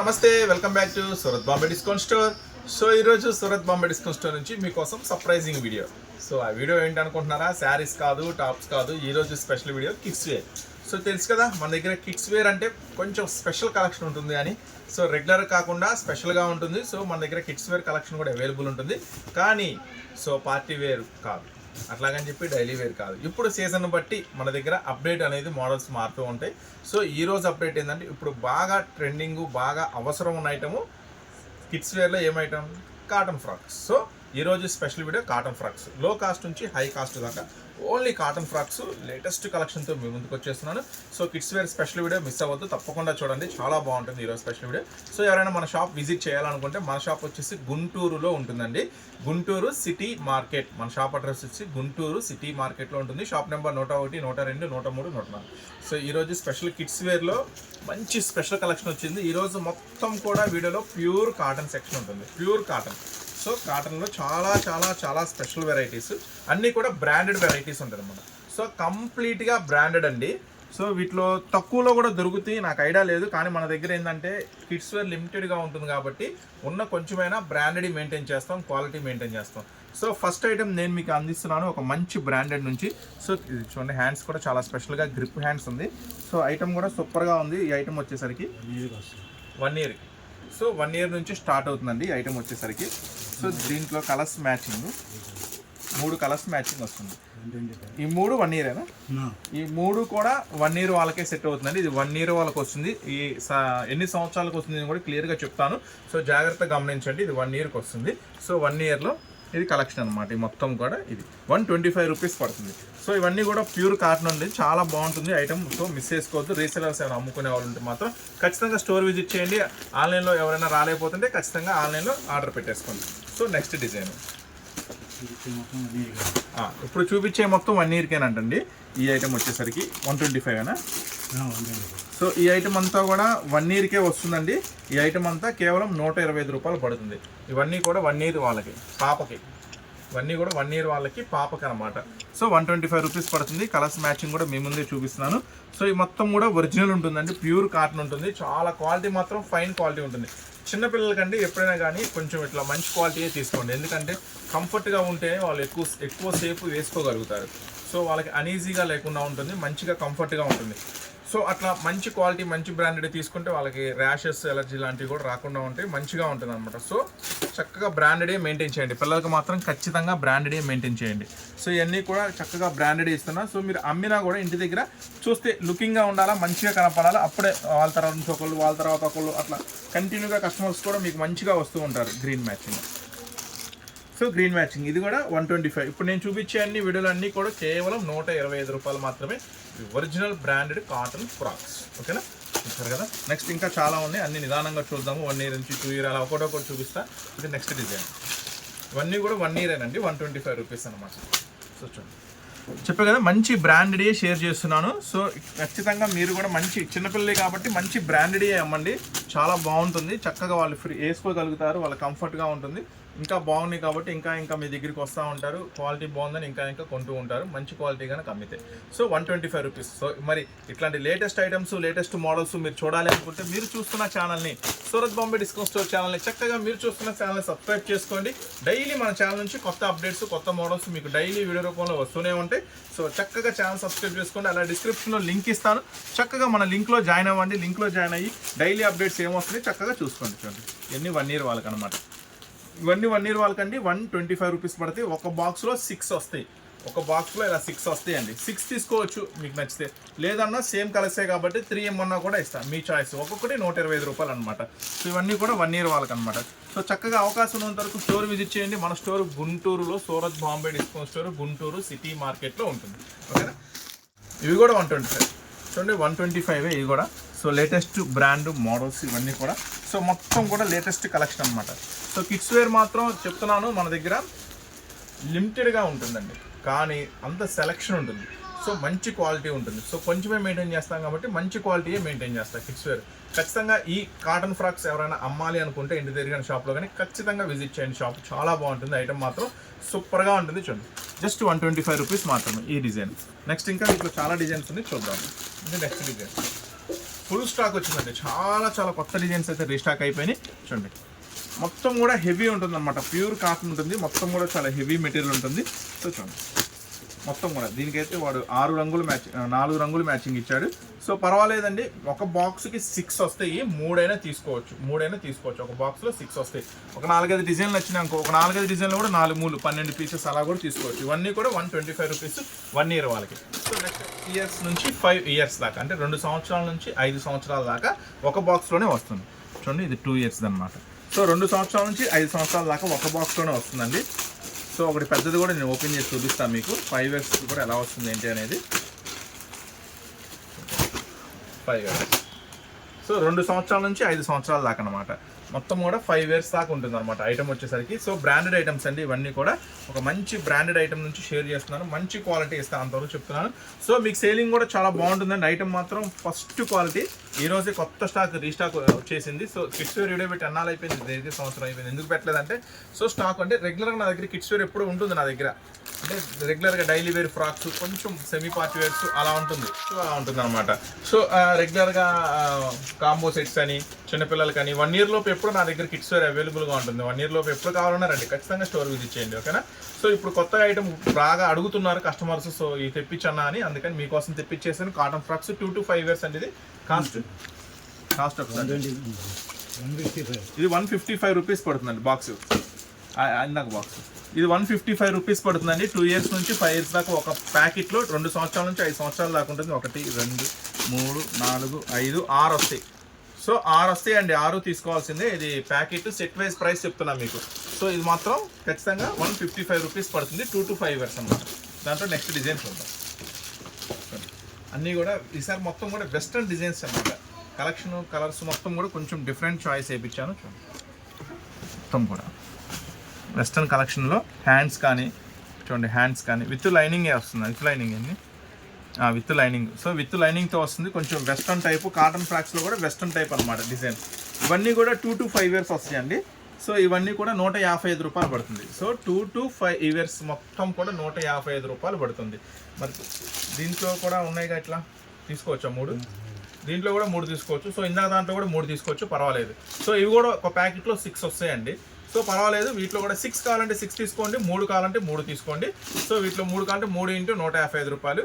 నమస్తే welcome back to Surat Bombay discount store. So ఈరోజు Surat Bombay discount store నుంచి మీకోసం సర్ప్రైజింగ్ వీడియో సో ఆ వీడియో ఏంటి అనుకుంటున్నారా శారీస్ కాదు టాప్స్ కాదు ఈరోజు special video kids wear so తెలుసు కదా మన దగ్గర కిడ్స్ వేర్ అంటే కొంచెం స్పెషల్ కలెక్షన్ ఉంటుంది అని. సో రెగ్యులర్ కాకుండా స్పెషల్గా ఉంటుంది. సో మన దగ్గర కిడ్స్ వేర్ కలెక్షన్ కూడా అవైలబుల్ ఉంటుంది. కానీ సో పార్టీ వేర్ కాదు. అట్లాగని చెప్పి డైలీ వేర్ కాదు. ఇప్పుడు సీజన్ బట్టి మన దగ్గర అప్డేట్ అనేది మోడల్స్ మారుతూ ఉంటాయి. సో ఈ రోజు అప్డేట్ ఏంటంటే ఇప్పుడు బాగా ట్రెండింగ్ బాగా అవసరం ఉన్న ఐటము కిడ్స్ వేర్లో ఏం ఐటమ్ కాటన్ ఫ్రాక్స్ సో ఈరోజు స్పెషల్ వీడియో కాటన్ ఫ్రాక్స్లో కాస్ట్ నుంచి హై కాస్ట్ దాకా ఓన్లీ కాటన్ ఫ్రాక్స్ లేటెస్ట్ కలెక్షన్తో మీ ముందుకు వచ్చేస్తున్నాను. So kids wear special video miss అవ్వద్దు. తప్పకుండా చూడండి. చాలా బాగుంటుంది ఈరోజు స్పెషల్ వీడియో సో ఎవరైనా మన షాప్ విజిట్ చేయాలనుకుంటే మన షాప్ వచ్చేసి గుంటూరులో ఉంటుందండి. గుంటూరు సిటీ మార్కెట్ మన షాప్ అడ్రస్ వచ్చి గుంటూరు సిటీ మార్కెట్లో ఉంటుంది. షాప్ నెంబర్ నూట ఒకటి నూట రెండు నూట మూడు నూట నాలుగు. సో ఈరోజు స్పెషల్ కిడ్స్ వేర్లో మంచి స్పెషల్ కలెక్షన్ వచ్చింది. ఈరోజు మొత్తం కూడా వీడియోలో ప్యూర్ కాటన్ సెక్షన్ ఉంటుంది. ప్యూర్ కాటన్ సో కాటన్లో చాలా చాలా చాలా స్పెషల్ వెరైటీస్. అన్నీ కూడా బ్రాండెడ్ వెరైటీస్ ఉంటుంది అనమాట సో కంప్లీట్గా బ్రాండెడ్ అండి. సో వీటిలో తక్కువలో కూడా దొరుకుతాయి. నాకు ఐడియా లేదు. కానీ మన దగ్గర ఏంటంటే కిడ్స్ వేర్ లిమిటెడ్గా ఉంటుంది కాబట్టి ఉన్న కొంచెమైనా బ్రాండెడ్ మెయింటైన్ చేస్తాం క్వాలిటీ మెయింటైన్ చేస్తాం. సో ఫస్ట్ ఐటమ్ నేను మీకు అందిస్తున్నాను ఒక మంచి బ్రాండెడ్ నుంచి. సో ఇది చూడండి హ్యాండ్స్ కూడా చాలా స్పెషల్గా గ్రిప్ హ్యాండ్స్ ఉంది. సో ఐటమ్ కూడా సూపర్గా ఉంది. ఈ ఐటమ్ వచ్చేసరికి one year so one year నుంచి స్టార్ట్ అవుతుందండి ఐటమ్ వచ్చేసరికి. సో దీంట్లో కలర్స్ మ్యాచింగ్. మూడు కలర్స్ మ్యాచింగ్ వస్తుంది. ఈ మూడు వన్ ఇయరేనా? ఈ మూడు కూడా వన్ ఇయర్ వాళ్ళకే సెట్ అవుతుందండి. ఇది వన్ ఇయర్ వాళ్ళకి వస్తుంది. ఈ ఎన్ని సంవత్సరాలకు వస్తుంది అని కూడా క్లియర్గా చెప్తాను. సో జాగ్రత్తగా గమనించండి. ఇది వన్ ఇయర్కి వస్తుంది. సో వన్ ఇయర్లో ఇది కలెక్షన్ అనమాట ఈ మొత్తం కూడా ఇది. వన్ ట్వంటీ ఫైవ్ రూపీస్ పడుతుంది. సో ఇవన్నీ కూడా ప్యూర్ కాటన్ ఉంది. చాలా బాగుంటుంది. ఐటమ్ సో మిస్ చేసుకోవద్దు. రీసెలర్స్ ఎవరైనా అమ్ముకునే వాళ్ళు ఉంటే మాత్రం ఖచ్చితంగా స్టోర్ విజిట్ చేయండి. ఆన్లైన్లో ఎవరైనా రాలేకపోతుంటే ఖచ్చితంగా ఆన్లైన్లో ఆర్డర్ పెట్టేసుకోండి. సో నెక్స్ట్ డిజైన్ ఇప్పుడు చూపించే మొత్తం వన్ ఇయర్కేనంటండి ఈ ఐటమ్ వచ్చేసరికి వన్ ట్వంటీ ఫైవ్ అయినా సో ఈ ఐటమ్ అంతా కూడా వన్ ఇయర్కే వస్తుందండి. ఈ ఐటమ్ అంతా కేవలం నూట ఇరవై ఐదు రూపాయలు పడుతుంది. ఇవన్నీ కూడా వన్ ఇయర్ వాళ్ళకి పాపకి. ఇవన్నీ కూడా వన్ ఇయర్ వాళ్ళకి పాపకి అనమాట so one twenty five rupees పడుతుంది. కలర్స్ మ్యాచింగ్ కూడా మీ ముందే చూపిస్తున్నాను. సో ఈ మొత్తం కూడా ఒరిజినల్ ఉంటుందండి. ప్యూర్ కాటన్ ఉంటుంది. చాలా క్వాలిటీ మాత్రం ఫైన్ క్వాలిటీ ఉంటుంది. చిన్నపిల్లలకండి ఎప్పుడైనా కానీ కొంచెం ఇట్లా మంచి క్వాలిటీయే తీసుకోండి. ఎందుకంటే కంఫర్ట్గా ఉంటే వాళ్ళు ఎక్కువ ఎక్కువ సేపు వేసుకోగలుగుతారు. సో వాళ్ళకి అనీజీగా లేకుండా ఉంటుంది. మంచిగా కంఫర్ట్గా ఉంటుంది. సో అట్లా మంచి క్వాలిటీ మంచి బ్రాండెడ్ తీసుకుంటే వాళ్ళకి ర్యాషెస్ ఎలర్జీ లాంటివి కూడా రాకుండా ఉంటాయి మంచిగా ఉంటుంది అనమాట సో చక్కగా బ్రాండెడే మెయింటైన్ చేయండి. పిల్లలకి మాత్రం ఖచ్చితంగా బ్రాండెడే మెయింటైన్ చేయండి. సో ఇవన్నీ కూడా చక్కగా బ్రాండెడ్ ఇస్తున్నా. సో మీరు అమ్మినా కూడా ఇంటి దగ్గర చూస్తే లుకింగ్గా ఉండాలా మంచిగా కనపడాలా అప్పుడే వాళ్ళ తర్వాత ఇంకొకళ్ళు వాళ్ళ తర్వాత ఒకళ్ళు అట్లా కంటిన్యూగా కస్టమర్స్ కూడా మీకు మంచిగా వస్తూ ఉంటారు green matching. So green matching ఇది కూడా వన్ ట్వంటీ ఫైవ్. ఇప్పుడు నేను చూపించే అన్ని వీడియోలు అన్నీ కూడా కేవలం నూట ఇరవై ఐదు రూపాయలు మాత్రమే ఒరిజినల్ బ్రాండెడ్ కాటన్ ఫ్రాక్స్ ఓకేనా చూసారు కదా? నెక్స్ట్ ఇంకా చాలా ఉన్నాయి. అన్ని నిదానంగా చూద్దాము. వన్ ఇయర్ నుంచి టూ ఇయర్ అలా ఒకటొకటి చూపిస్తా. ఇది నెక్స్ట్ డిజైన్ ఇవన్నీ కూడా వన్ ఇయరేనండి వన్ ట్వంటీ ఫైవ్ రూపీస్ అనమాట సో చూడండి. చెప్పే కదా మంచి బ్రాండెడే షేర్ చేస్తున్నాను. సో ఖచ్చితంగా మీరు కూడా మంచి చిన్నపిల్లలే కాబట్టి మంచి బ్రాండెడే అమ్మండి. చాలా బాగుంటుంది. చక్కగా వాళ్ళు ఫ్రీ వేసుకోగలుగుతారు. వాళ్ళ కంఫర్ట్గా ఉంటుంది. ఇంకా బాగున్నాయి కాబట్టి ఇంకా ఇంకా మీ దగ్గరికి వస్తూ ఉంటారు. క్వాలిటీ బాగుందని ఇంకా ఇంకా కొంటూ ఉంటారు. మంచి క్వాలిటీ కనుక అమ్మితే. So one twenty five rupees. So మరి ఇట్లాంటి లేటెస్ట్ ఐటమ్స్ లేటెస్ట్ మోడల్స్ మీరు చూడాలి అనుకుంటే మీరు చూస్తున్న ఛానల్ని సూరత్ బాంబే డిస్కౌంట్ స్టోర్ ఛానల్ని చక్కగా మీరు చూస్తున్న ఛానల్ని సబ్స్క్రైబ్ చేసుకోండి. డైలీ మన ఛానల్ నుంచి కొత్త అప్డేట్స్ కొత్త మోడల్స్ మీకు డైలీ వీడియో రూపంలో వస్తూనే ఉంటాయి. సో చక్కగా ఛానల్ సబ్స్క్రైబ్ చేసుకోండి. అలా డిస్క్రిప్షన్లో లింక్ ఇస్తాను. చక్కగా మన లింక్లో జాయిన్ అవ్వండి. లింక్లో జాయిన్ అయ్యి డైలీ అప్డేట్స్ ఏమొస్తున్నాయి చక్కగా చూసుకోండి చూడండి. ఎన్ని వన్ ఇయర్ వాళ్ళకి అనమాట ఇవన్నీ వన్ ఇయర్ వాళ్ళకండి వన్ ట్వంటీ ఫైవ్ రూపీస్ పడతాయి ఒక బాక్స్లో సిక్స్ వస్తాయి. ఒక బాక్స్లో ఇలా సిక్స్ వస్తాయి అండి సిక్స్ తీసుకోవచ్చు మీకు నచ్చితే. లేదన్నా సేమ్ కలర్సే కాబట్టి త్రీ ఏమన్నా కూడా ఇస్తాను మీ చాయిస్ ఒక్కొక్కటి నూట ఇరవై ఐదు రూపాయలు అనమాట సో ఇవన్నీ కూడా వన్ ఇయర్ వాళ్ళకి అనమాట సో చక్కగా అవకాశం ఉన్నంత వరకు స్టోర్ విజిట్ చేయండి. మన స్టోర్ గుంటూరులో Surat Bombay discount store Guntur city మార్కెట్లో ఉంటుంది. ఓకేనా? ఇవి కూడా వన్ ట్వంటీ ఫైవ్ చూడండి వన్ ట్వంటీ ఫైవ్ ఇవి కూడా. సో లేటెస్ట్ బ్రాండ్ మోడల్స్ ఇవన్నీ కూడా. సో మొత్తం కూడా లేటెస్ట్ కలెక్షన్ అనమాట సో కిడ్స్ వేర్ మాత్రం చెప్తున్నాను మన దగ్గర లిమిటెడ్గా ఉంటుందండి. కానీ అంత సెలెక్షన్ ఉంటుంది. సో మంచి క్వాలిటీ ఉంటుంది. సో కొంచెమే మెయింటైన్ చేస్తాం కాబట్టి మంచి క్వాలిటీయే మెయింటైన్ చేస్తాం కిడ్స్ వేర్ ఖచ్చితంగా ఈ కాటన్ ఫ్రాక్స్ ఎవరైనా అమ్మాలి అనుకుంటే ఇంటి దగ్గర షాప్లో కానీ ఖచ్చితంగా విజిట్ చేయండి. షాప్ చాలా బాగుంటుంది. ఐటమ్ మాత్రం సూపర్గా ఉంటుంది చూడండి. Just one twenty five rupees మాత్రమే ఈ డిజైన్ నెక్స్ట్ ఇంకా ఇంట్లో చాలా డిజైన్స్ ఉన్నాయి. చూద్దాం. ఇది నెక్స్ట్ డిజైన్ ఫుల్ స్టాక్ వచ్చిందండి. చాలా చాలా కొత్త డిజైన్స్ అయితే రీస్టాక్ అయిపోయినాయి. చూడండి. మొత్తం కూడా హెవీ ఉంటుంది అనమాట ప్యూర్ కాటన్ ఉంటుంది. మొత్తం కూడా చాలా హెవీ మెటీరియల్ ఉంటుంది. సో చూడండి. మొత్తం కూడా. దీనికైతే వాడు ఆరు రంగులు మ్యాచ్ నాలుగు రంగులు మ్యాచింగ్ ఇచ్చాడు. సో పర్వాలేదండి ఒక బాక్స్కి సిక్స్ వస్తాయి మూడైనా తీసుకోవచ్చు మూడైనా తీసుకోవచ్చు. ఒక బాక్స్లో సిక్స్ వస్తాయి. ఒక నాలుగైదు డిజైన్లు వచ్చినాక ఒక నాలుగైదు డిజైన్లు కూడా నాలుగు మూడు పన్నెండు పీసెస్ అలా కూడా తీసుకోవచ్చు. ఇవన్నీ కూడా one twenty five rupees one year వాళ్ళకి. సో నెక్స్ట్ ఇయర్స్ నుంచి ఫైవ్ ఇయర్స్ దాకా అంటే రెండు సంవత్సరాల నుంచి ఐదు సంవత్సరాల దాకా ఒక బాక్స్లోనే వస్తుంది. చూడండి ఇది టూ ఇయర్స్ అనమాట సో రెండు సంవత్సరాల నుంచి ఐదు సంవత్సరాల దాకా ఒక బాక్స్లోనే వస్తుందండి. సో ఒకటి పెద్దది కూడా నేను ఓపెన్ చేసి చూపిస్తాను మీకు. ఫైవ్ ఎక్స్ కూడా ఎలా వస్తుంది ఏంటి అనేది. ఫైవ్ ఎక్స్ సో రెండు సంవత్సరాల నుంచి ఐదు సంవత్సరాల దాకా అనమాట మొత్తం కూడా ఫైవ్ ఇయర్స్ దాకా ఉంటుంది అనమాట ఐటమ్ వచ్చేసరికి. సో బ్రాండెడ్ ఐటమ్స్ అండి ఇవన్నీ కూడా. ఒక మంచి బ్రాండెడ్ ఐటమ్ నుంచి షేర్ చేస్తున్నాను. మంచి క్వాలిటీ ఇస్తాను అంతవరకు చెప్తున్నాను. సో మీకు సేలింగ్ కూడా చాలా బాగుంటుందండి. ఐటమ్ మాత్రం ఫస్ట్ క్వాలిటీ ఈరోజే కొత్త స్టాక్ రీస్టాక్ వచ్చేసింది. సో కిడ్స్ వేర్ వీడియో పెట్టి అన్నాలు అయిపోయింది. సంవత్సరం అయిపోయింది. ఎందుకు పెట్టలేదంటే సో స్టాక్ అంటే రెగ్యులర్గా నా దగ్గర కిడ్స్ వేర్ ఎప్పుడు ఉంటుంది నా దగ్గర. అంటే రెగ్యులర్గా డైలీ వేర్ ఫ్రాక్స్ కొంచెం సెమీ పార్టీ వేర్స్ అలా ఉంటుంది. సో అలా ఉంటుంది అనమాట సో రెగ్యులర్గా కాంబో సెట్స్ అని చిన్నపిల్లలకి అని వన్ ఇయర్ లోపు ఎప్పుడు నా దగ్గర కిడ్స్ వేర్ అవైలబుల్గా ఉంటుంది. వన్ ఇయర్ లోపు ఎప్పుడు కావాలన్నా రండి. ఖచ్చితంగా స్టోర్ విజిట్ చేయండి ఓకేనా సో ఇప్పుడు కొత్తగా ఐటమ్ బాగా అడుగుతున్నారు కస్టమర్స్ సో ఇది తెప్పించన్నా అని అందుకని మీకోసం తెప్పించేసాను. Cotton frocks two to five years అండి ఇది కాస్ట్ కాస్ట్ ఇది వన్ ఫిఫ్టీ ఫైవ్ రూపీస్ పడుతుందండి బాక్స్ ఇందాక బాక్స్ ఇది వన్ ఫిఫ్టీ ఫైవ్ రూపీస్ పడుతుందండి. టూ ఇయర్స్ నుంచి ఫైవ్ ఇయర్స్ దాకా ఒక ప్యాకెట్లో రెండు సంవత్సరాల నుంచి ఐదు సంవత్సరాల దాకా ఉంటుంది. ఒకటి రెండు మూడు నాలుగు ఐదు ఆరు వస్తాయి. సో ఆరు వస్తాయి అండి. ఆరు తీసుకోవాల్సిందే. ఇది ప్యాకెట్ సెట్ వైజ్ ప్రైస్ చెప్తున్నా మీకు. సో ఇది మాత్రం ఖచ్చితంగా వన్ ఫిఫ్టీ ఫైవ్ రూపీస్ పడుతుంది. టూ టు ఫైవ్ ఇయర్స్ అన్నమాట. దాంట్లో నెక్స్ట్ డిజైన్స్ ఉంటాయి అన్నీ కూడా ఈసారి మొత్తం కూడా వెస్ట్రన్ డిజైన్స్ అనమాట కలెక్షన్ కలర్స్ మొత్తం కూడా కొంచెం డిఫరెంట్ చాయిస్ వేయించాను చూడండి. మొత్తం కూడా. వెస్ట్రన్ కలెక్షన్లో హ్యాండ్స్ కానీ చూడండి హ్యాండ్స్ కానీ విత్ లైనింగే వస్తుంది. విత్ లైనింగ్ అండి విత్ లైనింగ్. సో విత్ లైనింగ్తో వస్తుంది. కొంచెం వెస్ట్రన్ టైప్ కాటన్ ఫ్రాక్స్లో కూడా వెస్ట్రన్ టైప్ అనమాట డిజైన్. ఇవన్నీ కూడా టూ టు ఫైవ్ ఇయర్స్ వస్తాయండి. సో ఇవన్నీ కూడా నూట యాభై ఐదు రూపాయలు పడుతుంది. So two to five years మొత్తం కూడా నూట యాభై ఐదు రూపాయలు పడుతుంది. మరి దీంట్లో కూడా ఉన్నాయి కదా ఇట్లా? తీసుకోవచ్చా మూడు? దీంట్లో కూడా మూడు తీసుకోవచ్చు. సో ఇందాక దాంట్లో కూడా మూడు తీసుకోవచ్చు. పర్వాలేదు. సో ఇవి కూడా ఒక ప్యాకెట్లో సిక్స్ వస్తాయండి. సో పర్వాలేదు. వీటిలో కూడా సిక్స్ కావాలంటే సిక్స్ తీసుకోండి మూడు కావాలంటే మూడు తీసుకోండి. సో వీటిలో మూడు కావాలంటే మూడు ఇంటూ నూట యాభై ఐదు రూపాయలు.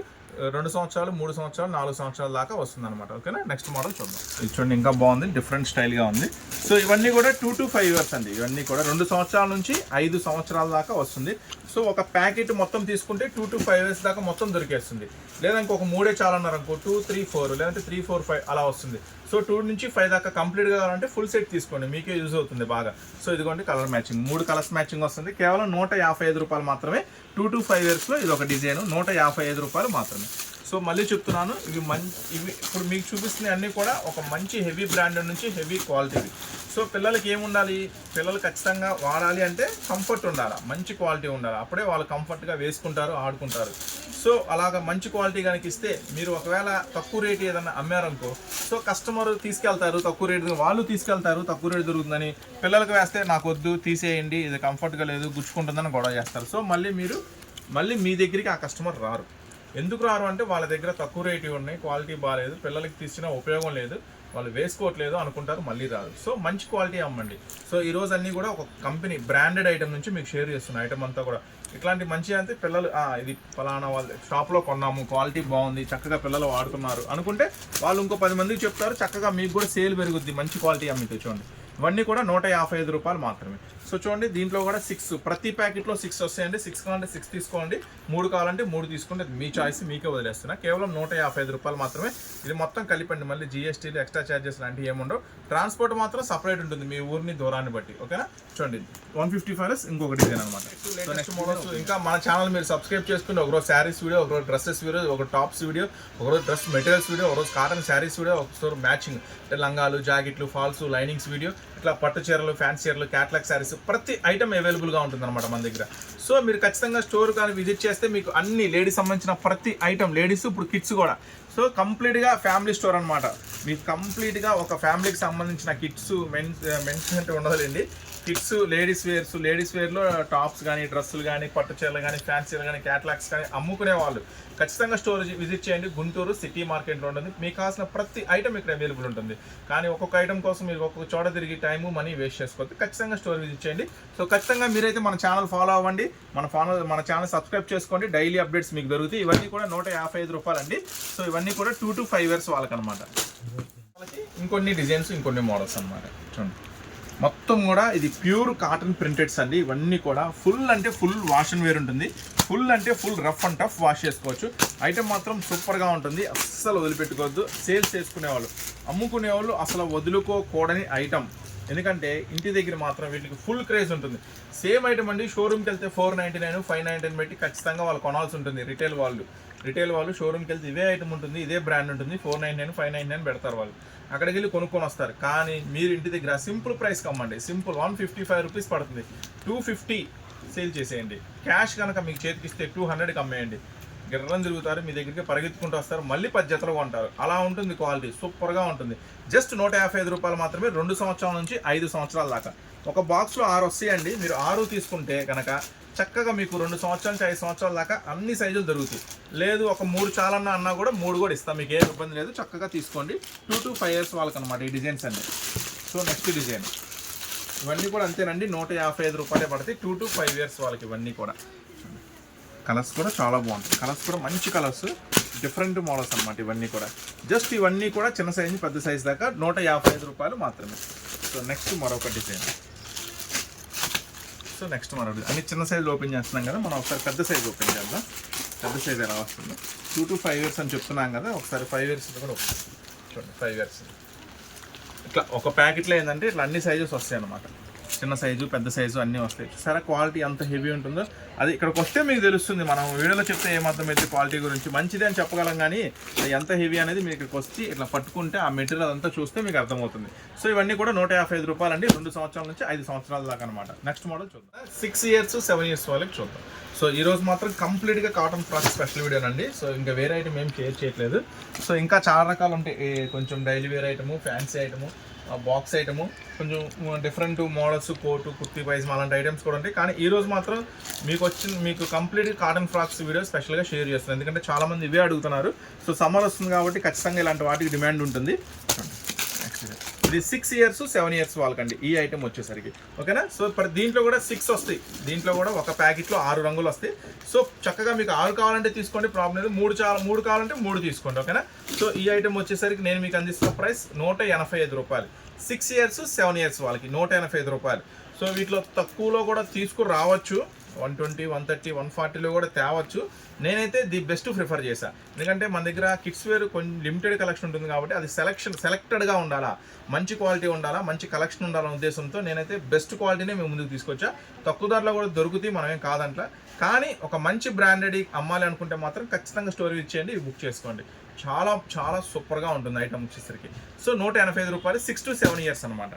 రెండు సంవత్సరాలు మూడు సంవత్సరాలు నాలుగు సంవత్సరాల దాకా వస్తుంది అనమాట ఓకేనా? నెక్స్ట్ మోడల్ చూద్దాం. చూడండి ఇంకా బాగుంది డిఫరెంట్ స్టైల్గా ఉంది. సో ఇవన్నీ కూడా టూ టు ఫైవ్ ఇయర్స్ అండి. ఇవన్నీ కూడా రెండు సంవత్సరాల నుంచి ఐదు సంవత్సరాల దాకా వస్తుంది. సో ఒక ప్యాకెట్ మొత్తం తీసుకుంటే టూ టు ఫైవ్ ఇయర్స్ దాకా మొత్తం దొరికేస్తుంది. లేదా ఇంకొక మూడే చాలన్నారు అనుకో టూ త్రీ ఫోర్ లేదంటే త్రీ ఫోర్ ఫైవ్ అలా వస్తుంది. సో టూ నుంచి ఫైవ్ దాకా కంప్లీట్గా కావాలంటే ఫుల్ సెట్ తీసుకోండి మీకే యూజ్ అవుతుంది బాగా. సో ఇదిగోండి కలర్ మ్యాచింగ్ మూడు కలర్స్ మ్యాచింగ్ వస్తుంది. కేవలం నూట యాభై ఐదు రూపాయలు మాత్రమే టూ టు ఫైవ్ ఇయర్స్లో ఇది ఒక డిజైన్ నూట యాభై ఐదు రూపాయలు మాత్రమే. సో మళ్ళీ చెప్తున్నాను ఇవి మంచి ఇవి ఇప్పుడు మీకు చూపిస్తున్నాయి అన్నీ కూడా ఒక మంచి హెవీ బ్రాండ్ నుంచి హెవీ క్వాలిటీవి. సో పిల్లలకి ఏముండాలి? పిల్లలు ఖచ్చితంగా వాడాలి అంటే కంఫర్ట్ ఉండాలి? మంచి క్వాలిటీ ఉండాలి? అప్పుడే వాళ్ళు కంఫర్ట్గా వేసుకుంటారు ఆడుకుంటారు. సో అలాగ మంచి క్వాలిటీ కనుక ఇస్తే మీరు ఒకవేళ తక్కువ రేటు ఏదైనా అమ్మారనుకో సో కస్టమర్ తీసుకెళ్తారు తక్కువ రేటు వాళ్ళు తీసుకెళ్తారు తక్కువ రేట్ దొరుకుతుందని పిల్లలకు వేస్తే నాకు వద్దు తీసేయండి ఇది కంఫర్ట్గా లేదు గుచ్చుకుంటుందని గొడవ చేస్తారు. సో మళ్ళీ మీరు మళ్ళీ మీ దగ్గరికి ఆ కస్టమర్ రారు. ఎందుకు రారు అంటే వాళ్ళ దగ్గర తక్కువ రేటు ఉన్నాయి క్వాలిటీ బాగాలేదు పిల్లలకి తీసిన ఉపయోగం లేదు వాళ్ళు వేసుకోవట్లేదు అనుకుంటారు మళ్ళీ రాదు. సో మంచి క్వాలిటీ అమ్మండి. సో ఈ రోజు అన్నీ కూడా ఒక కంపెనీ బ్రాండెడ్ ఐటమ్ నుంచి మీకు షేర్ చేస్తున్న ఐటమ్ అంతా కూడా. ఇట్లాంటి మంచి అంటే పిల్లలు ఇది ఫలానా వాళ్ళ షాప్లో కొన్నాము క్వాలిటీ బాగుంది చక్కగా పిల్లలు వాడుతున్నారు అనుకుంటే వాళ్ళు ఇంకో పది మందికి చెప్తారు చక్కగా మీకు కూడా సేల్ పెరుగుద్ది మంచి క్వాలిటీ అమ్మితే చూడండి. ఇవన్నీ కూడా నూట యాభై ఐదు రూపాయలు మాత్రమే. సో చూడండి దీంట్లో కూడా సిక్స్ ప్రతి ప్యాకెట్లో సిక్స్ వస్తాయండి. సిక్స్ కావాలంటే సిక్స్ తీసుకోండి. మూడు కావాలంటే మూడు తీసుకోండి అది మీ చాయిస్ మీకే వదిలేస్తున్నా. కేవలం నూట యాభై ఐదు రూపాయలు మాత్రమే. ఇది మొత్తం కలిపండి. మళ్ళీ జిఎస్టీలు ఎక్స్ట్రా ఛార్జెస్ లాంటివి ఏముండవు. ట్రాన్స్పోర్ట్ మాత్రం సపరేట్ ఉంటుంది మీ ఊరిని దూరాన్ని బట్టి. ఓకేనా చూడండి వన్ ఫిఫ్టీ ఫైవ్ ఇంకొక డిజైన్ అనమాట సో నెక్స్ట్ మోడల్స్ ఇంకా మన ఛానల్ మీరు సబ్స్క్రైబ్ చేసుకుని ఒకరోజు శారీస్ వీడియో ఒకరోజు డ్రెస్సెస్ వీడియో ఒక టాప్స్ వీడియో ఒకరోజు డ్రెస్ మెటీరియల్స్ వీడియో ఒకరోజు కాటన్ శారీస్ వీడియో ఒకసారి మ్యాచింగ్ అంటే లంగాలు జాకెట్లు ఫాల్స్ లైనింగ్స్ వీడియో ఇట్లా పట్టు చీరలు ఫ్యాన్సీ చీరలు క్యాట్లాగ్ శారీస్ ప్రతి ఐటమ్ అవైలబుల్గా ఉంటుంది అనమాట మన దగ్గర. సో మీరు ఖచ్చితంగా స్టోర్ కానీ విజిట్ చేస్తే మీకు అన్ని లేడీస్ సంబంధించిన ప్రతి ఐటమ్ లేడీస్ ఇప్పుడు కిడ్స్ కూడా. సో కంప్లీట్గా ఫ్యామిలీ స్టోర్ అనమాట మీకు కంప్లీట్గా ఒక ఫ్యామిలీకి సంబంధించిన కిట్స్ మెన్స్ మెన్స్ అంటే ఉండదులేండి. కిడ్స్ లేడీస్ వేర్స్ లేడీస్ వేర్లో టాప్స్ కానీ డ్రెస్సులు కానీ పట్టు చీరలు కానీ ఫ్యాన్సీలు కానీ క్యాట్లాగ్స్ కానీ అమ్ముకునే వాళ్ళు. ఖచ్చితంగా స్టోర్ విజిట్ చేయండి. గుంటూరు సిటీ మార్కెట్లో ఉంటుంది. మీకు కావాల్సిన ప్రతి ఐటమ్ ఇక్కడ అవైలబుల్ ఉంటుంది. కానీ ఒక్కొక్క ఐటమ్ కోసం మీరు ఒక్కొక్క చోట తిరిగి టైము మనీ వేస్ట్ చేసుకోవద్దు. ఖచ్చితంగా స్టోర్ విజిట్ చేయండి. సో ఖచ్చితంగా మీరైతే మన ఛానల్ ఫాలో అవ్వండి. మన ఫాలో మన ఛానల్ సబ్స్క్రైబ్ చేసుకోండి. డైలీ అప్డేట్స్ మీకు దొరుకుతాయి. ఇవన్నీ కూడా నూట యాభై ఐదు రూపాయలు అండి సో ఇవన్నీ కూడా టూ టు ఫైవ్ ఇయర్స్ వాళ్ళకనమాట వాళ్ళకి ఇంకొన్ని డిజైన్స్ ఇంకొన్ని మోడల్స్ అన్నమాట. చూడండి. మొత్తం కూడా ఇది ప్యూర్ కాటన్ ప్రింటెడ్స్ అండి. ఇవన్నీ కూడా ఫుల్ అంటే ఫుల్ వాష్ అండ్ వేర్ ఉంటుంది. ఫుల్ అంటే full rough and tough wash చేసుకోవచ్చు. ఐటమ్ మాత్రం సూపర్గా ఉంటుంది. అస్సలు వదిలిపెట్టుకోవద్దు. సేల్స్ చేసుకునేవాళ్ళు. అమ్ముకునేవాళ్ళు అసలు వదులుకోకూడని ఐటమ్ ఎందుకంటే ఇంటి దగ్గర మాత్రం వీటికి ఫుల్ క్రేజ్ ఉంటుంది. సేమ్ ఐటమ్ అండి. షోరూమ్కి వెళ్తే four ninety nine five ninety nine పెట్టి ఖచ్చితంగా వాళ్ళు కొనాల్సి ఉంటుంది. రిటైల్ వాళ్ళు. రిటైల్ వాళ్ళు షోరూమ్కి వెళ్తే ఇవే ఐటమ్ ఉంటుంది. ఇదే బ్రాండ్ ఉంటుంది. Four nine nine five nine nine పెడతారు వాళ్ళు. అక్కడికి వెళ్ళి కొనుక్కొని వస్తారు. కానీ మీరు ఇంటి దగ్గర simple price కమ్మండి simple one fifty five rupees పడుతుంది. టూ ఫిఫ్టీ సేల్ చేసేయండి. క్యాష్ కనుక మీకు చేతికి ఇస్తే టూ హండ్రెడ్కి అమ్మేయండి. గిర్రం తిరుగుతారు మీ దగ్గరికి పరిగెత్తుకుంటూ వస్తారు మళ్ళీ పది జతలు కొంటారు. అలా ఉంటుంది క్వాలిటీ సూపర్గా ఉంటుంది. జస్ట్ నూట యాభై ఐదు రూపాయలు మాత్రమే రెండు సంవత్సరాల నుంచి ఐదు సంవత్సరాల దాకా. ఒక బాక్స్లో ఆరు వస్తాయండి. మీరు ఆరు తీసుకుంటే కనుక చక్కగా మీకు రెండు సంవత్సరాల నుంచి ఐదు సంవత్సరాల దాకా అన్ని సైజులు దొరుకుతాయి. లేదు ఒక మూడు చాలన్నా అన్నా కూడా మూడు కూడా ఇస్తాం. మీకు ఏ ఇబ్బంది లేదు. చక్కగా తీసుకోండి. టూ టు ఫైవ్ ఇయర్స్ వాళ్ళకి అనమాట ఈ డిజైన్స్ అన్ని. So next design. ఇవన్నీ కూడా అంతేనండి. నూట యాభై ఐదు రూపాయలే పడతాయి. టూ టు ఫైవ్ ఇయర్స్ వాళ్ళకి ఇవన్నీ కూడా. కలర్స్ కూడా చాలా బాగుంటాయి. కలర్స్ కూడా మంచి కలర్స్ డిఫరెంట్ మోడల్స్ అనమాట ఇవన్నీ కూడా. జస్ట్ ఇవన్నీ కూడా చిన్న సైజ్ పెద్ద సైజ్ దాకా నూట యాభై ఐదు రూపాయలు మాత్రమే. సో నెక్స్ట్ మరొక డిజైన్. సో నెక్స్ట్ మరొకటి అన్ని చిన్న సైజ్ ఓపెన్ చేస్తున్నాం కదా మనం ఒకసారి పెద్ద సైజ్ ఓపెన్ చేద్దాం. పెద్ద సైజ్ ఎలా వస్తుంది. టూ టు ఫైవ్ ఇయర్స్ అని చెప్తున్నాం కదా ఒకసారి ఫైవ్ ఇయర్స్ కూడా ఓపెన్ చూడండి ఫైవ్ ఇయర్స్ ఇట్లా ఒక ప్యాకెట్లో ఏంటంటే ఇట్లా అన్ని సైజెస్ వస్తాయి అన్నమాట చిన్న సైజు పెద్ద సైజు అన్నీ వస్తాయి. సరే క్వాలిటీ ఎంత హెవీ ఉంటుందో అది ఇక్కడికి వస్తే మీకు తెలుస్తుంది. మనం వీడియోలో చెప్తే ఏమాత్రం అయితే క్వాలిటీ గురించి మంచిది అని చెప్పగలం కానీ ఎంత హెవీ అనేది మీకు ఇక్కడికి వచ్చి ఇట్లా పట్టుకుంటే ఆ మెటీరియల్ అంతా చూస్తే మీకు అర్థమవుతుంది. సో ఇవన్నీ కూడా నూట యాభై ఐదు రూపాయలు అండి రెండు సంవత్సరాల నుంచి ఐదు సంవత్సరాల దాకా అనమాట నెక్స్ట్ మోడల్ చూద్దాం. సిక్స్ ఇయర్స్ సెవెన్ ఇయర్స్ వాళ్ళకి చూద్దాం. సో ఈ రోజు మాత్రం కంప్లీట్గా కాటన్ ఫ్రాక్ స్పెషల్ వీడియోనండి సో ఇంకా వేరే ఐటమ్ ఏం షేర్ చేయట్లేదు. సో ఇంకా చాలా రకాలు ఉంటాయి. కొంచెం daily wear item fancy item box item కొంచెం different models coat kurti pyjama అలాంటి ఐటమ్స్ కూడా ఉంటాయి. కానీ ఈరోజు మాత్రం మీకు వచ్చిన మీకు కంప్లీట్ కాటన్ ఫ్రాక్స్ వీడియో స్పెషల్గా షేర్ చేస్తున్నాను ఎందుకంటే చాలామంది ఇవే అడుగుతున్నారు. సో సమ్మర్ వస్తుంది కాబట్టి ఖచ్చితంగా ఇలాంటి వాటికి డిమాండ్ ఉంటుంది. ఇది. సిక్స్ ఇయర్స్ సెవెన్ ఇయర్స్ వాళ్ళకండి. ఈ ఐటమ్ వచ్చేసరికి. ఓకేనా? సో దీంట్లో కూడా సిక్స్ వస్తాయి. దీంట్లో కూడా ఒక ప్యాకెట్లో ఆరు రంగులు వస్తాయి. సో చక్కగా మీకు ఆరు కావాలంటే తీసుకోండి ప్రాబ్లం లేదు. మూడు చాలా మూడు కావాలంటే మూడు తీసుకోండి ఓకేనా? సో ఈ ఐటమ్ వచ్చేసరికి నేను మీకు అందిస్తున్న ప్రైస్ నూట ఎనభై ఐదు రూపాయలు. సిక్స్ ఇయర్స్ సెవెన్ ఇయర్స్ వాళ్ళకి నూట ఎనభై ఐదు రూపాయలు. సో వీటిలో తక్కువలో కూడా తీసుకుని రావచ్చు one twenty one thirty one ఫార్టీలో కూడా తేవచ్చు. నేనైతే ది బెస్ట్ ప్రిఫర్ చేశాను ఎందుకంటే మన దగ్గర కిడ్స్ వేర్ కొంచెం లిమిటెడ్ కలెక్షన్ ఉంటుంది కాబట్టి అది సెలెక్షన్ సెలెక్టెడ్గా ఉండాలా మంచి క్వాలిటీ ఉండాలా మంచి కలెక్షన్ ఉండాలనే ఉద్దేశంతో నేనైతే బెస్ట్ క్వాలిటీనే మేము ముందుకు తీసుకొచ్చా. తక్కువ ధరలో కూడా దొరుకుతాయి మనమేం కాదంట కానీ ఒక మంచి బ్రాండెడ్ అమ్మాలి అనుకుంటే మాత్రం ఖచ్చితంగా స్టోరీ ఇచ్చేయండి బుక్ చేసుకోండి. చాలా చాలా సూపర్గా ఉంటుంది ఐటమ్ వచ్చేసరికి. సో నూట ఎనభై ఐదు రూపాయలు సిక్స్ టు సెవెన్ ఇయర్స్ అనమాట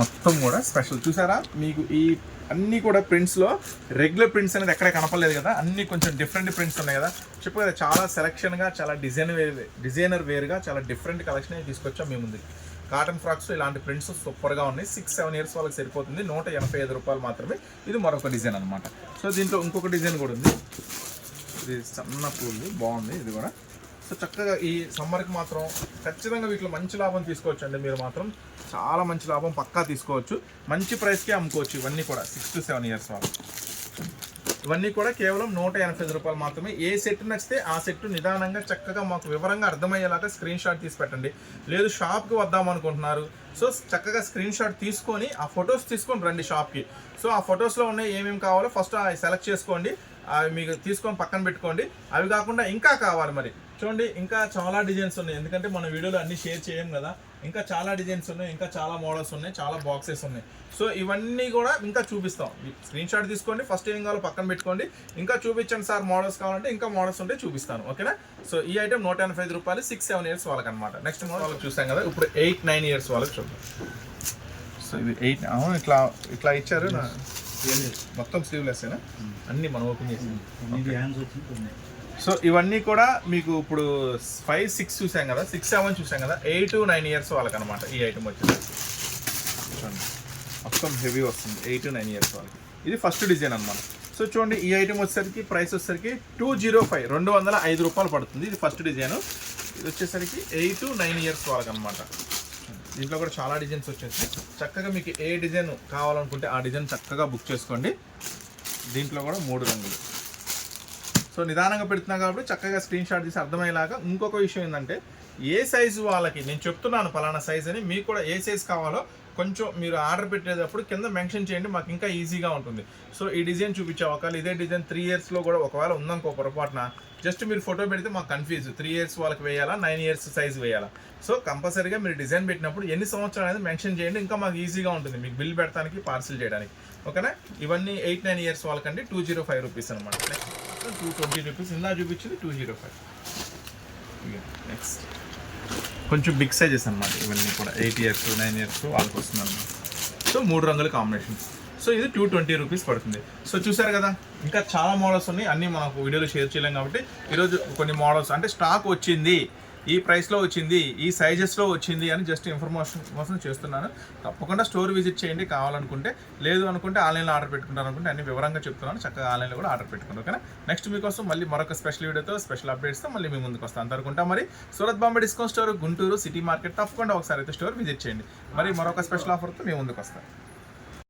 మొత్తం కూడా స్పెషల్ చూసారా? మీకు ఈ అన్నీ కూడా ప్రింట్స్లో రెగ్యులర్ ప్రింట్స్ అనేది ఎక్కడ కనపడలేదు కదా? అన్నీ కొంచెం డిఫరెంట్ ప్రింట్స్ ఉన్నాయి కదా? చెప్పు కదా చాలా సెలక్షన్గా చాలా డిజైన్ వేర్ డిజైనర్ వేర్గా చాలా డిఫరెంట్ కలెక్షన్ తీసుకొచ్చాం మీ ముందుకి కాటన్ ఫ్రాక్స్ ఇలాంటి ప్రింట్స్ సూపర్గా ఉన్నాయి. సిక్స్ సెవెన్ ఇయర్స్ వాళ్ళకి సరిపోతుంది. నూట ఎనభై ఐదు రూపాయలు మాత్రమే ఇది మరొక డిజైన్ అనమాట సో దీంట్లో ఇంకొక డిజైన్ కూడా ఉంది. ఇది సన్న పూలు బాగుంది. ఇది కూడా సో చక్కగా ఈ సమ్మర్కి మాత్రం ఖచ్చితంగా వీటిలో మంచి లాభం తీసుకోవచ్చు అండి మీరు మాత్రం. చాలా మంచి లాభం పక్కా తీసుకోవచ్చు. మంచి ప్రైస్కే అమ్ముకోవచ్చు ఇవన్నీ కూడా సిక్స్ టు సెవెన్ ఇయర్స్ వాళ్ళు ఇవన్నీ కూడా కేవలం నూట ఎనభై రూపాయలు మాత్రమే. ఏ సెట్ నచ్చితే ఆ సెట్ నిదానంగా చక్కగా మాకు వివరంగా అర్థమయ్యేలాగా స్క్రీన్ షాట్ తీసి పెట్టండి. లేదు షాప్కి వద్దాం అనుకుంటున్నారు. సో చక్కగా స్క్రీన్ షాట్ తీసుకొని ఆ ఫొటోస్ తీసుకొని రండి షాప్కి సో ఆ ఫొటోస్లో ఉన్నాయి ఏమేమి కావాలో ఫస్ట్ అవి సెలెక్ట్ చేసుకోండి. అవి మీకు తీసుకొని పక్కన పెట్టుకోండి. అవి కాకుండా ఇంకా కావాలి మరి. చూడండి ఇంకా చాలా డిజైన్స్ ఉన్నాయి. ఎందుకంటే మన వీడియోలో అన్ని షేర్ చేయం కదా. ఇంకా చాలా డిజైన్స్ ఉన్నాయి ఇంకా చాలా మోడల్స్ ఉన్నాయి చాలా బాక్సెస్ ఉన్నాయి. సో ఇవన్నీ కూడా ఇంకా చూపిస్తాం. స్క్రీన్ షాట్ తీసుకోండి ఫస్ట్ ఏం కావాలో పక్కన పెట్టుకోండి. ఇంకా చూపించండి సార్ మోడల్స్ కావాలంటే ఇంకా మోడల్స్ ఉంటే చూపిస్తాను ఓకేనా సో ఈ ఐటమ్ నూట ఎనభై ఐదు రూపాయలు సిక్స్ సెవెన్ ఇయర్స్ వాళ్ళకి అనమాట నెక్స్ట్ మోడల్ వాళ్ళకి చూసాం కదా ఇప్పుడు ఎయిట్ నైన్ ఇయర్స్ వాళ్ళకి చూద్దాం. సో ఇది ఎయిట్ అవును ఇట్లా ఇట్లా ఇచ్చారు నా- మొత్తం స్లీవ్లెస్ అన్ని మనం ఓపెన్ చేసి. ఇది హ్యాండ్స్ వచ్చింది. కొన్ని సో ఇవన్నీ కూడా మీకు ఇప్పుడు ఫైవ్ సిక్స్ చూసాం కదా సిక్స్ సెవెన్ చూసాం కదా ఎయిట్ నైన్ ఇయర్స్ వాళ్ళకి అనమాట ఈ ఐటమ్ వచ్చేసి. చూడండి. మొత్తం హెవీ వస్తుంది ఎయిట్ నైన్ ఇయర్స్ వాళ్ళకి. ఇది ఫస్ట్ డిజైన్ అనమాట సో చూడండి ఈ ఐటమ్ వచ్చేసరికి ప్రైస్ వచ్చేసరికి టూ జీరో ఫైవ్ రెండు వందల ఐదు రూపాయలు పడుతుంది. ఇది ఫస్ట్ డిజైన్ ఇది వచ్చేసరికి ఎయిట్ నైన్ ఇయర్స్ వాళ్ళకి అనమాట దీంట్లో కూడా చాలా డిజైన్స్ వచ్చేసి చక్కగా మీకు ఏ డిజైన్ కావాలనుకుంటే ఆ డిజైన్ చక్కగా బుక్ చేసుకోండి. దీంట్లో కూడా మూడు రంగులు. సో నిదానంగా పెడుతున్నా కాబట్టి చక్కగా స్క్రీన్ షాట్ తీసి అర్థమయ్యేలాగా ఇంకొక విషయం ఏంటంటే ఏ సైజు వాళ్ళకి నేను చెప్తున్నాను పలానా సైజ్ అని మీకు కూడా ఏ సైజ్ కావాలో కొంచెం మీరు ఆర్డర్ పెట్టేటప్పుడు కింద మెన్షన్ చేయండి మాకు ఇంకా ఈజీగా ఉంటుంది. సో ఈ డిజైన్ చూపించే ఒకవేళ ఇదే డిజైన్ త్రీ ఇయర్స్లో కూడా ఒకవేళ ఉందనుకో పొరపాటున జస్ట్ మీరు ఫోటో పెడితే మాకు కన్ఫ్యూజ్ త్రీ ఇయర్స్ వాళ్ళకి వేయాలా నైన్ ఇయర్స్ సైజ్ వేయాలా? సో కంపల్సరీగా మీరు డిజైన్ పెట్టినప్పుడు ఎన్ని సంవత్సరాలు అనేది మెన్షన్ చేయండి ఇంకా మాకు ఈజీగా ఉంటుంది. మీకు బిల్ పెడతానికి పార్సిల్ చేయడానికి. ఓకేనా? ఇవన్నీ ఎయిట్ నైన్ ఇయర్స్ వాళ్ళకండి టూ జీరో ఫైవ్ రూపీస్ అనమాట టూ ట్వంటీ రూపీస్ ఇందా చూపించింది టూ జీరో ఫైవ్ నెక్స్ట్ కొంచెం బిగ్ సైజెస్ అనమాట ఇవన్నీ కూడా. ఎయిట్ ఇయర్స్ నైన్ ఇయర్స్ వాళ్ళకి వస్తుంది అనమాట సో మూడు రంగుల కాంబినేషన్ సో ఇది టూ ట్వంటీ రూపీస్ పడుతుంది. సో చూసారు కదా ఇంకా చాలా మోడల్స్ ఉన్నాయి. అన్నీ మనకు వీడియోలో షేర్ చేయలేం కాబట్టి ఈరోజు కొన్ని మోడల్స్ అంటే స్టాక్ వచ్చింది. ఈ ప్రైస్లో వచ్చింది ఈ సైజెస్లో వచ్చింది అని జస్ట్ ఇన్ఫర్మేషన్ కోసం చేస్తున్నాను. తప్పకుండా స్టోర్ విజిట్ చేయండి కావాలనుకుంటే. లేదు అనుకుంటే ఆన్లైన్లో ఆర్డర్ పెట్టుకుంటారు అనుకుంటే అన్ని వివరంగా చెప్తున్నాను. చక్కగా ఆన్లైన్లో కూడా ఆర్డర్ పెట్టుకోండి ఓకేనా? నెక్స్ట్ మీకోసం మళ్ళీ మరొక స్పెషల్ వీడియోతో స్పెషల్ అప్డేట్స్తో మళ్ళీ మీ ముందుకు వస్తాను. అంతనుకుంటా మరి? Surat Bombay discount store Guntur city market తప్పకుండా ఒకసారి అయితే స్టోర్ విజిట్ చేయండి. మరి మరొక స్పెషల్ ఆఫర్తో మీ ముందుకు వస్తాను.